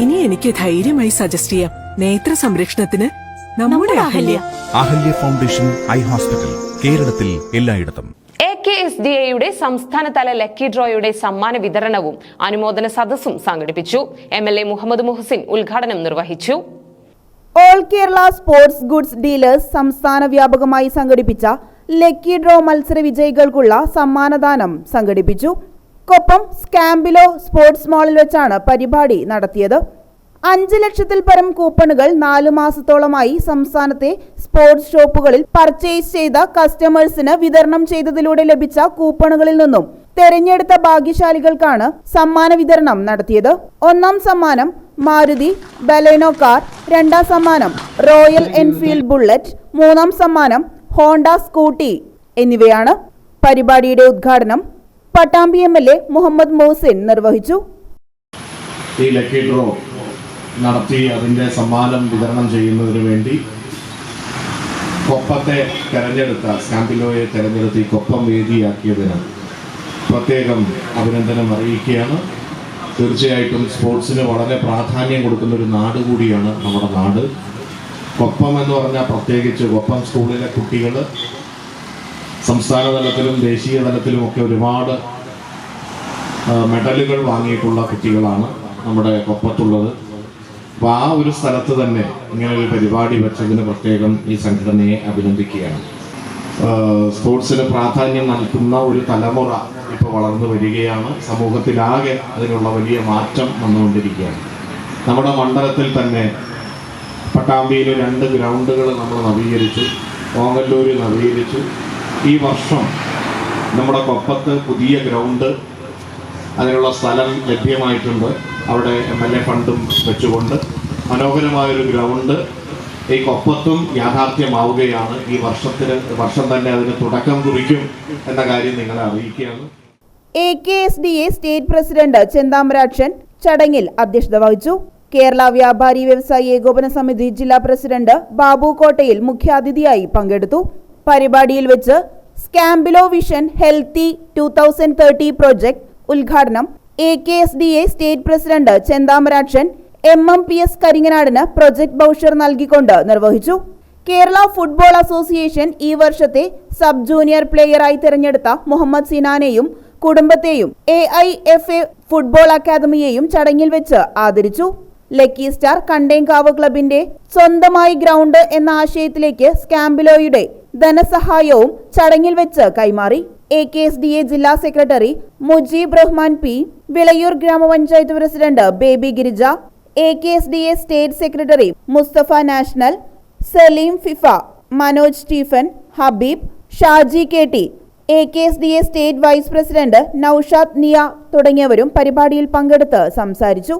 ഇനി എനിക്ക് ധൈര്യമായി സജസ്റ്റ് ചെയ്യാം. നേത്ര സംരക്ഷണത്തിന് നമ്മുടെ Ahalya. Ahalya foundation eye hospital കേരളത്തിൽ എല്ലായിടത്തും. എ കെ എസ് ഡി എയുടെ സംസ്ഥാനതല ലക്കി ഡ്രോയുടെ സമ്മാന വിതരണവും അനുമോദന സദസ്സും സംഘടിപ്പിച്ചു. M L A Muhammad Muhsin ഉദ്ഘാടനം നിർവഹിച്ചു. All Kerala sports goods dealers സംസ്ഥാന വ്യാപകമായി സംഘടിപ്പിച്ച ലക്കി ഡ്രോ മത്സര വിജയികൾക്കുള്ള സമ്മാനദാനം സംഘടിപ്പിച്ചു. കൊപ്പം സ്കാമ്പിലോ സ്പോർട്സ് മാളിൽ വെച്ചാണ് പരിപാടി നടത്തിയത്. അഞ്ച് ലക്ഷത്തിൽ പരം കൂപ്പണുകൾ നാലു മാസത്തോളമായി സംസ്ഥാനത്തെ സ്പോർട്സ് ഷോപ്പുകളിൽ പർച്ചേസ് ചെയ്ത കസ്റ്റമേഴ്സിന് വിതരണം ചെയ്തതിലൂടെ ലഭിച്ച കൂപ്പണുകളിൽ നിന്നും തെരഞ്ഞെടുത്ത ഭാഗ്യശാലികൾക്കാണ് സമ്മാന വിതരണം നടത്തിയത്. ഒന്നാം സമ്മാനം മാരുതി ബലേനോ കാർ രണ്ടാം സമ്മാനം റോയൽ എൻഫീൽഡ് ബുള്ളറ്റ് മൂന്നാം സമ്മാനം ഹോണ്ട സ്കൂട്ടി എന്നിവയാണ്. പരിപാടിയുടെ ഉദ്ഘാടനം Pattambi M L A Muhammad Mohsin നിർവഹിച്ചു. ഈ ലക്കി ഡ്രോ നടത്തി അതിന്റെ സമ്മാനം വിതരണം ചെയ്യുന്നതിന് വേണ്ടി കൊപ്പത്തെ തെരഞ്ഞെടുത്ത സ്കാമ്പിലോയെ തെരഞ്ഞെടുത്ത് കൊപ്പം വേദിയാക്കിയതിന് പ്രത്യേകം അഭിനന്ദനം അറിയിക്കുകയാണ്. തീർച്ചയായിട്ടും സ്പോർട്സിന് വളരെ പ്രാധാന്യം കൊടുക്കുന്ന ഒരു നാട് കൂടിയാണ് നമ്മുടെ നാട്. കൊപ്പം എന്ന് പറഞ്ഞാൽ പ്രത്യേകിച്ച് കൊപ്പം സ്കൂളിലെ കുട്ടികൾ സംസ്ഥാന തലത്തിലും ദേശീയ തലത്തിലുമൊക്കെ ഒരുപാട് മെഡലുകൾ വാങ്ങിയിട്ടുള്ള കുട്ടികളാണ് നമ്മുടെ കൊപ്പത്തുള്ളത്. അപ്പോൾ ആ ഒരു സ്ഥലത്ത് തന്നെ ഇങ്ങനെ ഒരു പരിപാടി വെച്ചതിന് പ്രത്യേകം ഈ സംഘടനയെ അഭിനന്ദിക്കുകയാണ്. സ്പോർട്സിന് പ്രാധാന്യം നൽകുന്ന ഒരു തലമുറ ഇപ്പോൾ വളർന്നു വരികയാണ്. സമൂഹത്തിലാകെ അതിനുള്ള വലിയ മാറ്റം വന്നുകൊണ്ടിരിക്കുകയാണ്. നമ്മുടെ മണ്ഡലത്തിൽ തന്നെ പട്ടാമ്പിയിൽ രണ്ട് ഗ്രൗണ്ടുകൾ നമ്മൾ നവീകരിച്ചു ഓങ്ങല്ലൂർ നവീകരിച്ചു ഈ വർഷം നമ്മുടെ കൊപ്പത്ത് പുതിയ ഗ്രൗണ്ട് അതിനുള്ള സ്ഥലം ലഭ്യമായിട്ടുണ്ട്. അവിടെ എം എൽ എ ഫണ്ടും വെച്ചുകൊണ്ട് മനോഹരമായൊരു ഗ്രൗണ്ട് ഈ കൊപ്പത്തും യാഥാർത്ഥ്യമാവുകയാണ്. ഈ വർഷത്തിന് വർഷം തന്നെ അതിന് തുടക്കം കുറിക്കും എന്ന കാര്യം നിങ്ങളെ അറിയിക്കുകയാണ്. A K S D A state president Chenthamarakshan ചടങ്ങിൽ അധ്യക്ഷത വഹിച്ചു. കേരള വ്യാപാരി വ്യവസായി ഏകോപന സമിതി ജില്ലാ പ്രസിഡന്റ് ബാബു കോട്ടയിൽ മുഖ്യാതിഥിയായി പങ്കെടുത്തു. പരിപാടിയിൽ വെച്ച് സ്കാംബിലോ vision healthy two thousand thirty project ഉദ്ഘാടനം A K S D A state president Chenthamarakshan M M P S കരിങ്ങനാടിന് project brochure നൽകിക്കൊണ്ട് നിർവഹിച്ചു. കേരള ഫുട്ബോൾ അസോസിയേഷൻ ഈ വർഷത്തെ സബ് ജൂനിയർ പ്ലെയറായി തിരഞ്ഞെടുത്ത മുഹമ്മദ് സിനാനെയും കുടുംബത്തെയും A I F A football അക്കാദമിയെയും ചടങ്ങിൽ വെച്ച് ആദരിച്ചു. ലക്കി സ്റ്റാർ കണ്ടേങ്കാവ് ക്ലബിന്റെ സ്വന്തമായി ഗ്രൗണ്ട് എന്ന ആശയത്തിലേക്ക് സ്കാംബിലോയുടെ ധനസഹായവും ചടങ്ങിൽ വെച്ച് കൈമാറി. A K S D A ജില്ലാ സെക്രട്ടറി മുജീബ് റഹ്മാൻ പി വിളയൂർ ഗ്രാമപഞ്ചായത്ത് president Baby Girija A K S D A state secretary Mustafa national Saleem FIFA Manoj Stephen Habeeb Shaji K T A K S D A state vice president Noushad നിയ തുടങ്ങിയവരും പരിപാടിയിൽ പങ്കെടുത്ത് സംസാരിച്ചു.